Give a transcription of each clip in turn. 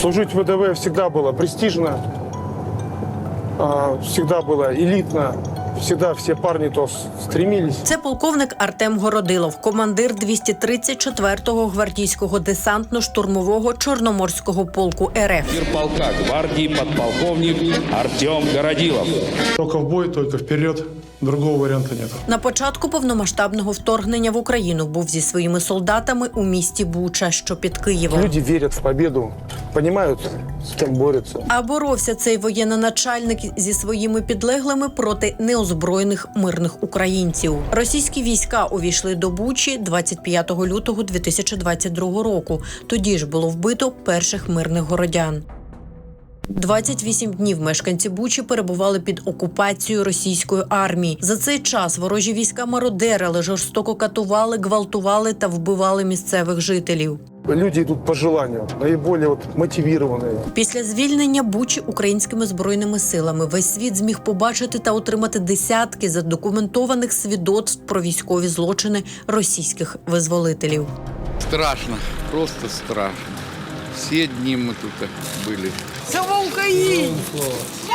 Служить в ВДВ всегда было престижно, а, всегда было элитно, всегда все парни то с- стремились. Це полковник Артем Городилов, командир 234-го гвардійського десантно-штурмового чорноморського полку РФ. Командир полка гвардии подполковник Артем Городилов. Только в бой, только вперед, другого варианта нет. На початку повномасштабного вторгнення в Україну був зі своїми солдатами у місті Буча, що під Києвом. Люди верят в победу, понимают, с кем борются. А боровся цей воєнноначальник зі своїми підлеглими проти неозброєних мирних українців. Російські війська увійшли до Бучі 25 лютого 2022 року. Тоді ж було вбито перших мирних городян. 28 днів мешканці Бучі перебували під окупацією російської армії. За цей час ворожі війська мародерили, жорстоко катували, гвалтували та вбивали місцевих жителів. Люди идут по желанию, наиболее вот мотивированные. Після звільнення Бучі українськими збройними силами весь світ зміг побачити та отримати десятки задокументованих свідоцтв про військові злочини російських визволителів. Страшно, просто страшно. Все дни мы тут были. Слава Україні!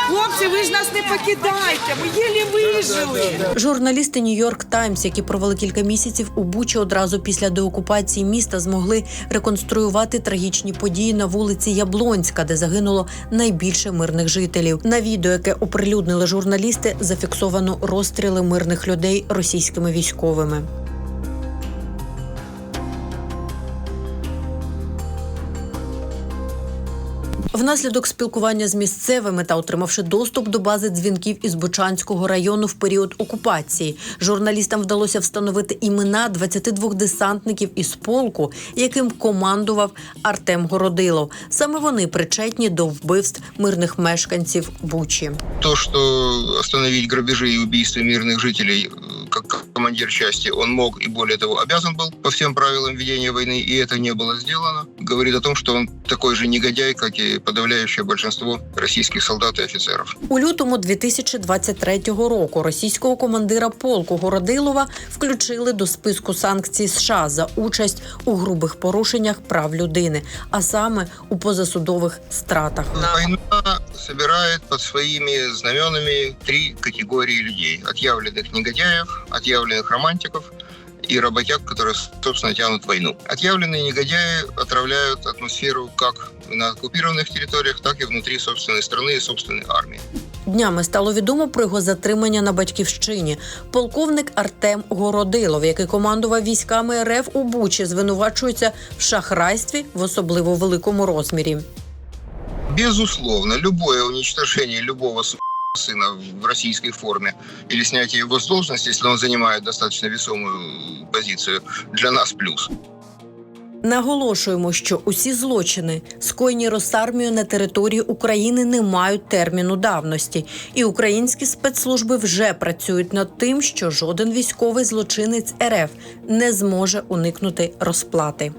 Хлопці, ви ж нас не покидайте, ми єлі вижили. Журналісти Нью-Йорк Таймс, які провели кілька місяців у Бучі одразу після деокупації міста, змогли реконструювати трагічні події на вулиці Яблонська, де загинуло найбільше мирних жителів. На відео, яке оприлюднили журналісти, зафіксовано розстріли мирних людей російськими військовими. Внаслідок спілкування з місцевими та отримавши доступ до бази дзвінків із Бучанського району в період окупації, журналістам вдалося встановити імена 22 десантників із полку, яким командував Артем Городилов. Саме вони причетні до вбивств мирних мешканців Бучі. то, что остановить грабежи и убийства мирных жителей э, как командир части он мог и более того обязан был по всем правилам ведения войны, и это не было сделано, говорит о том, что он такой же негодяй, как и подавляющее большинство российских солдат и офицеров. У лютому 2023 року російського командира полку Городилова включили до списку санкцій США за участь у грубих порушеннях прав людини, а саме у позасудових стратах. Война собирает под своими знаменами три категории людей. Отъявленных негодяев, отъявленных романтиков и работяг, которые, собственно, тянут войну. Отъявленные негодяи отравляют атмосферу как на оккупированных территориях, так и внутри собственной страны и собственной армии. Днями стало відомо про його затримання на батьківщині. Полковник Артем Городилов, який командував військами РФ у Бучі, звинувачується в шахрайстві в особливо великому розмірі. Безусловно, любое уничтожение любого сына в российской форме или снятие его с должности, если он занимает достаточно весомую позицию, для нас плюс. Наголошуємо, що усі злочини, скоєні Росармією на території України, не мають терміну давності, і українські спецслужби вже працюють над тим, що жоден військовий злочинець РФ не зможе уникнути розплати.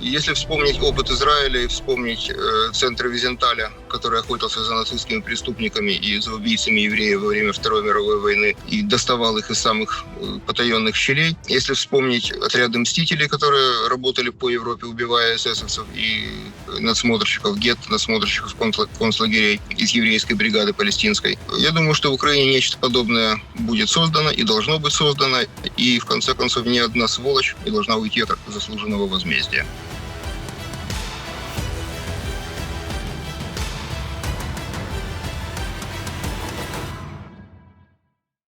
Если вспомнить опыт Израиля и вспомнить э, центр Визенталя, который охотился за нацистскими преступниками и за убийцами евреев во время Второй мировой войны и доставал их из самых э, потаенных щелей. Если вспомнить отряды мстителей, которые работали по Европе, убивая эсэсовцев и э, надсмотрщиков гет, надсмотрщиков концла- концлагерей из еврейской бригады палестинской. Я думаю, что в Украине нечто подобное будет создано и должно быть создано. И в конце концов ни одна сволочь не должна уйти от заслуженного возмездия.